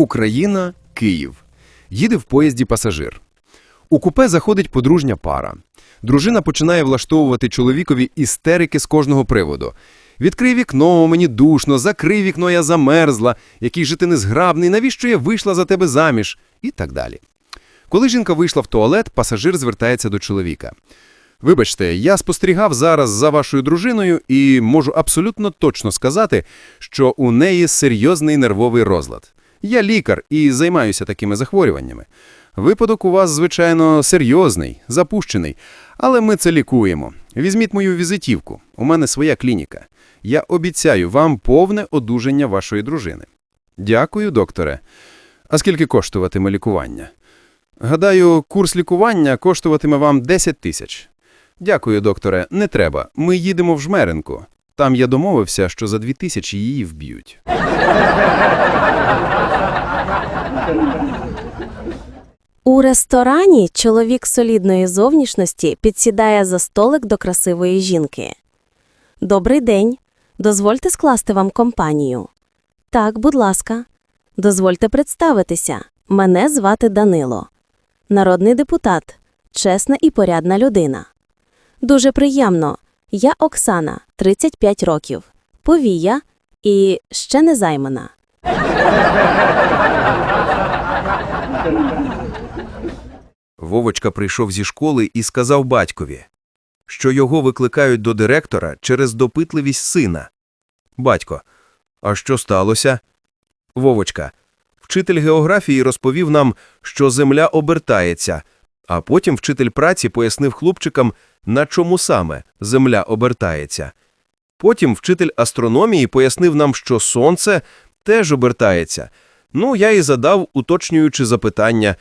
Україна, Київ. Їде в поїзді пасажир. У купе заходить подружня пара. Дружина починає влаштовувати чоловікові істерики з кожного приводу. Відкрий вікно, мені душно, закрий вікно, я замерзла, який же ти незграбний, навіщо я вийшла за тебе заміж? І так далі. Коли жінка вийшла в туалет, пасажир звертається до чоловіка. Вибачте, я спостерігав зараз за вашою дружиною і можу абсолютно точно сказати, що у неї серйозний нервовий розлад. Я лікар і займаюся такими захворюваннями. Випадок у вас, звичайно, серйозний, запущений, але ми це лікуємо. Візьміть мою візитівку. У мене своя клініка. Я обіцяю вам повне одужання вашої дружини. Дякую, докторе. А скільки коштуватиме лікування? Гадаю, курс лікування коштуватиме вам 10 тисяч. Дякую, докторе, не треба. Ми їдемо в Жмеринку. Там я домовився, що за 2 тисячі її вб'ють. У ресторані чоловік солідної зовнішності підсідає за столик до красивої жінки. Добрий день. Дозвольте скласти вам компанію. Так, будь ласка. Дозвольте представитися. Мене звати Данило. Народний депутат. Чесна і порядна людина. Дуже приємно. Я Оксана, 35 років. Повія і ще не займана. Вовочка прийшов зі школи і сказав батькові, що його викликають до директора через допитливість сина. Батько, а що сталося? Вовочка, вчитель географії розповів нам, що земля обертається, а потім вчитель праці пояснив хлопчикам, на чому саме земля обертається. Потім вчитель астрономії пояснив нам, що сонце теж обертається. Ну, я і задав уточнюючи запитання.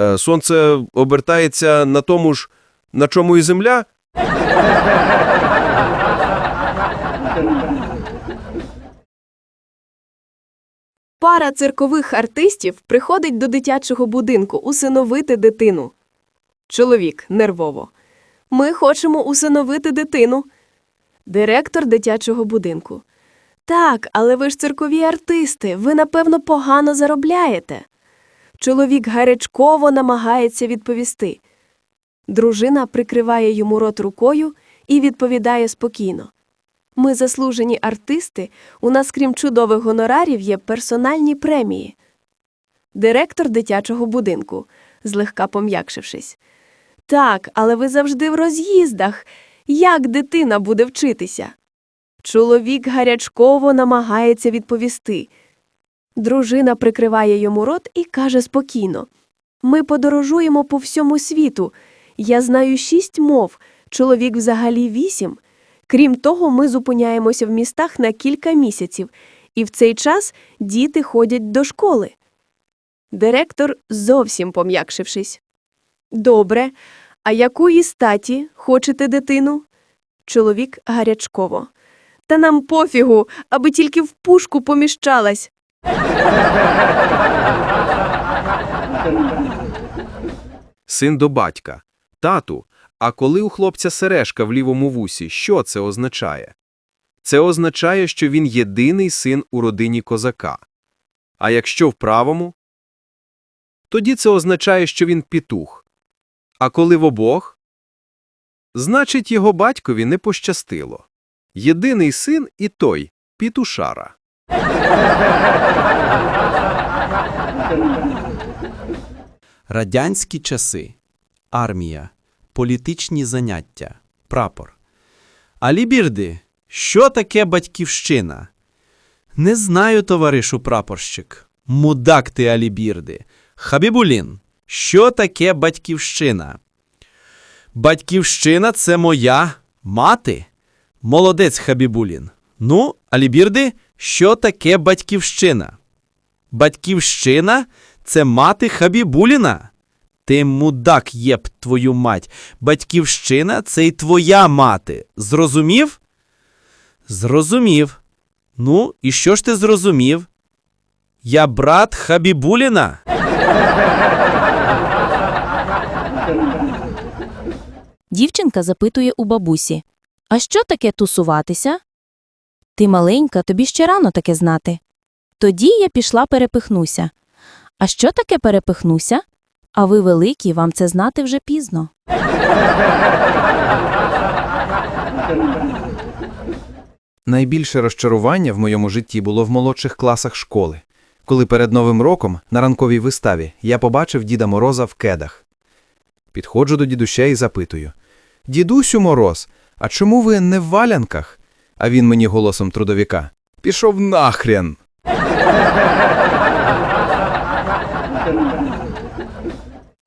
Е, Сонце обертається на тому ж, на чому і земля? Пара циркових артистів приходить до дитячого будинку усиновити дитину. Чоловік нервово. Ми хочемо усиновити дитину. Директор дитячого будинку. Так, але ви ж циркові артисти, ви, напевно, погано заробляєте. Чоловік гарячково намагається відповісти. Дружина прикриває йому рот рукою і відповідає спокійно. Ми заслужені артисти, у нас, крім чудових гонорарів, є персональні премії. Директор дитячого будинку, злегка пом'якшившись. Так, але ви завжди в роз'їздах. Як дитина буде вчитися? Чоловік гарячково намагається відповісти. Дружина прикриває йому рот і каже спокійно: Ми подорожуємо по всьому світу. Я знаю шість мов, чоловік взагалі вісім. Крім того, ми зупиняємося в містах на кілька місяців, і в цей час діти ходять до школи. Директор зовсім пом'якшившись. Добре, а якої статі хочете дитину? Чоловік гарячково. Та нам пофігу, аби тільки в пушку поміщалась. Син до батька. Тату, а коли у хлопця сережка в лівому вусі, що це означає? Це означає, що він єдиний син у родині козака. А якщо в правому? Тоді це означає, що він пітух. А коли в обох? Значить, його батькові не пощастило. Єдиний син і той – пітушара. Радянські часи. Армія. Політичні заняття. Прапор. Алібірди. Що таке батьківщина? Не знаю, товаришу прапорщик. Мудак ти, Алібірди. Хабібулін. Що таке батьківщина? Батьківщина це моя мати. Молодець, Хабібулін. Ну, Алібірди, що таке батьківщина? Батьківщина це мати Хабібуліна. Ти мудак єб твою мать. Батьківщина це й твоя мати. Зрозумів? Зрозумів. Ну, і що ж ти зрозумів? Я брат Хабібуліна. Дівчинка запитує у бабусі: А що таке тусуватися? Ти маленька, тобі ще рано таке знати. Тоді я пішла перепихнуся. А що таке перепихнуся? А ви великі, вам це знати вже пізно. Найбільше розчарування в моєму житті було в молодших класах школи, коли перед Новим роком на ранковій виставі я побачив Діда Мороза в кедах. Підходжу до дідуся і запитую: Дідусю Мороз, а чому ви не в валянках? А він мені голосом трудовіка: Пішов нахрен.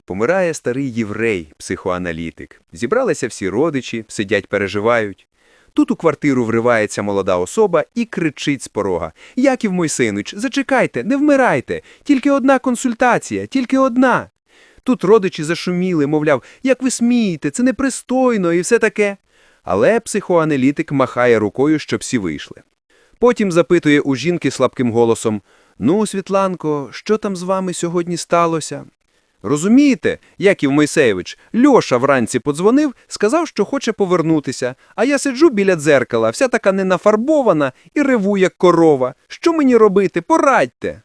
Помирає старий єврей, психоаналітик. Зібралися всі родичі, сидять, переживають. Тут у квартиру вривається молода особа і кричить з порога. Яків Мойсинич, зачекайте, не вмирайте. Тільки одна консультація, тільки одна. Тут родичі зашуміли, мовляв, як ви смієте, це непристойно і все таке. Але психоаналітик махає рукою, щоб всі вийшли. Потім запитує у жінки слабким голосом: Ну, Світланко, що там з вами сьогодні сталося? Розумієте, Яків Мойсеєвич, Льоша вранці подзвонив, сказав, що хоче повернутися, а я сиджу біля дзеркала, вся така ненафарбована і реву, як корова. Що мені робити? Порадьте.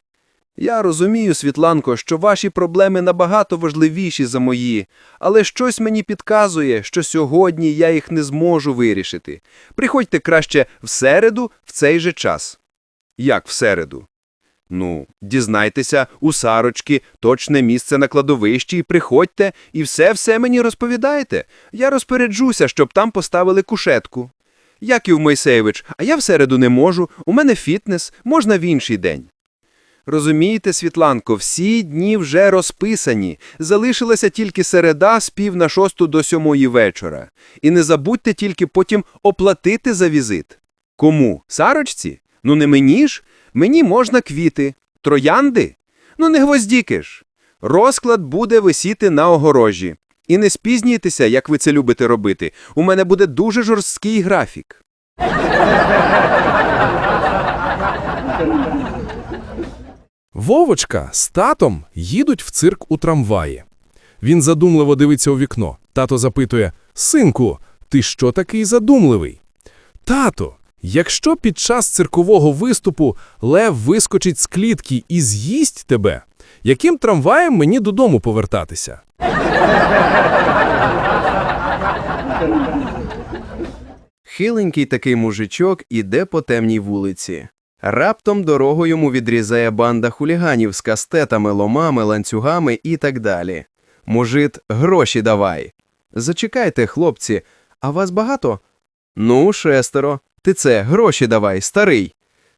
Я розумію, Світланко, що ваші проблеми набагато важливіші за мої, але щось мені підказує, що сьогодні я їх не зможу вирішити. Приходьте краще в середу в цей же час. Як в середу? Ну, дізнайтеся у Сарочки точне місце на кладовищі і приходьте, і все-все мені розповідаєте. Я розпоряджуся, щоб там поставили кушетку. Яків Мойсеєвич, а я в середу не можу, у мене фітнес, можна в інший день. Розумієте, Світланко, всі дні вже розписані. Залишилася тільки середа з пів на шосту до сьомої вечора. І не забудьте тільки потім оплатити за візит. Кому? Сарочці? Ну не мені ж. Мені можна квіти. Троянди? Ну не гвоздіки ж. Розклад буде висіти на огорожі. І не спізнюйтеся, як ви це любите робити. У мене буде дуже жорсткий графік. Вовочка з татом їдуть в цирк у трамваї. Він задумливо дивиться у вікно. Тато запитує: Синку, ти що такий задумливий? Тато, якщо під час циркового виступу лев вискочить з клітки і з'їсть тебе, яким трамваєм мені додому повертатися? Хиленький такий мужичок іде по темній вулиці. Раптом дорогу йому відрізає банда хуліганів з кастетами, ломами, ланцюгами і так далі. Мужит, гроші давай. Зачекайте, хлопці, а вас багато? Ну, шестеро. Ти це, гроші давай, старий.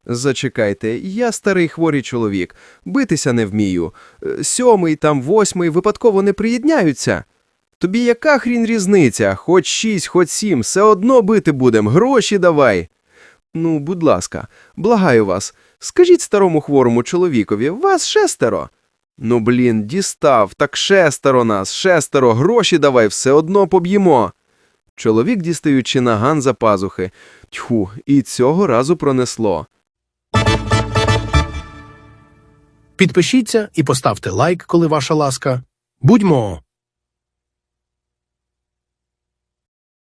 Зачекайте, я старий хворий чоловік, битися не вмію. Е, Сьомий, там восьмий випадково не приєдняються. Тобі яка хрін різниця? Хоч шість, хоч сім, все одно бити будем, гроші давай. Ну, будь ласка, благаю вас, скажіть старому хворому чоловікові, вас шестеро. Ну, блін, дістав, так шестеро нас, шестеро, гроші давай, все одно поб'ємо. Чоловік, дістаючи наган за пазухи. Тьху, і цього разу пронесло. Підпишіться і поставте лайк, коли ваша ласка. Будьмо!